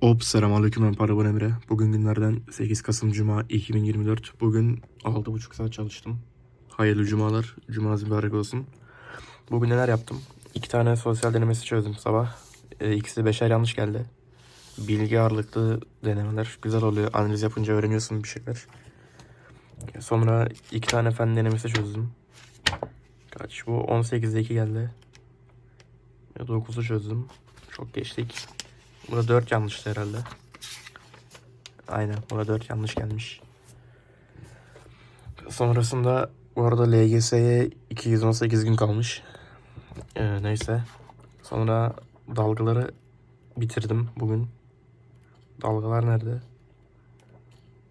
Hop selamünaleyküm ben Paravan Emre. Bugün günlerden 8 Kasım Cuma 2024. Bugün 6,5 saat çalıştım. Hayırlı cumalar. Cumanız mübarek olsun. Bugün neler yaptım? İki tane sosyal denemesi çözdüm sabah. Ee, ikisi beşer yanlış geldi. Bilgi ağırlıklı denemeler. Güzel oluyor. Analiz yapınca öğreniyorsun bir şeyler. Sonra iki tane fen denemesi çözdüm. Kaç bu? 18'de 2 geldi. 9'u çözdüm. Çok geçtik. Burada 4 yanlıştı herhalde. Aynen burada 4 yanlış gelmiş. Sonrasında bu arada LGS'ye 218 gün kalmış. Ee, neyse. Sonra dalgaları bitirdim bugün. Dalgalar nerede?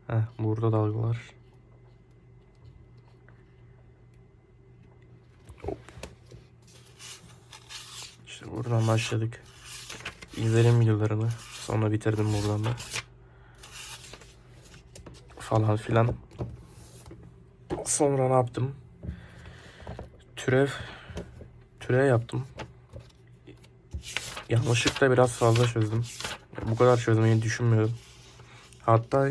Heh, burada dalgalar. İşte buradan başladık. İzledim videolarını. Sonra bitirdim buradan da. Falan filan. Sonra ne yaptım? Türev türev yaptım. Yanlışlıkla biraz fazla çözdüm. Bu kadar çözmeyi düşünmüyordum. Hatta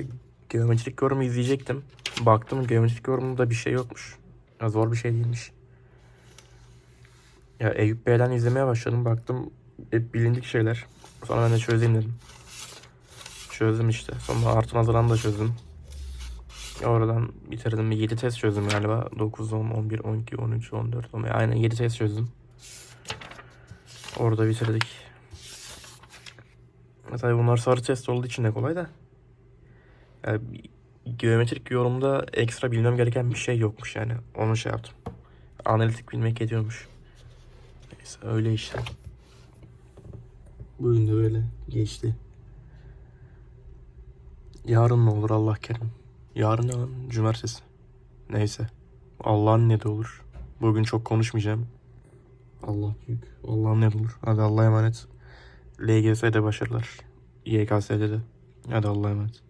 geometrik yorum izleyecektim. Baktım geometrik yorumda bir şey yokmuş. Ya zor bir şey değilmiş. Ya Eyüp Bey'den izlemeye başladım. Baktım hep bilindik şeyler. Sonra ben de çözeyim dedim. Çözdüm işte. Sonra artı nazaran da çözdüm. Oradan bitirdim. 7 test çözdüm galiba. 9, 10, 11, 12, 13, 14, 15. Aynen 7 test çözdüm. Orada bitirdik. Tabii bunlar sarı test olduğu için de kolay da. Yani geometrik yorumda ekstra bilmem gereken bir şey yokmuş yani. Onu şey yaptım. Analitik bilmek yetiyormuş. Neyse öyle işte. Bugün de böyle geçti. Yarın ne olur Allah kerim. Yarın ne? Cumartesi. Neyse. Allah'ın ne de olur. Bugün çok konuşmayacağım. Allah büyük. Allah'ın ne de olur. Hadi Allah'a emanet. LGS'de başarılar. YKS'de de. Hadi Allah'a emanet.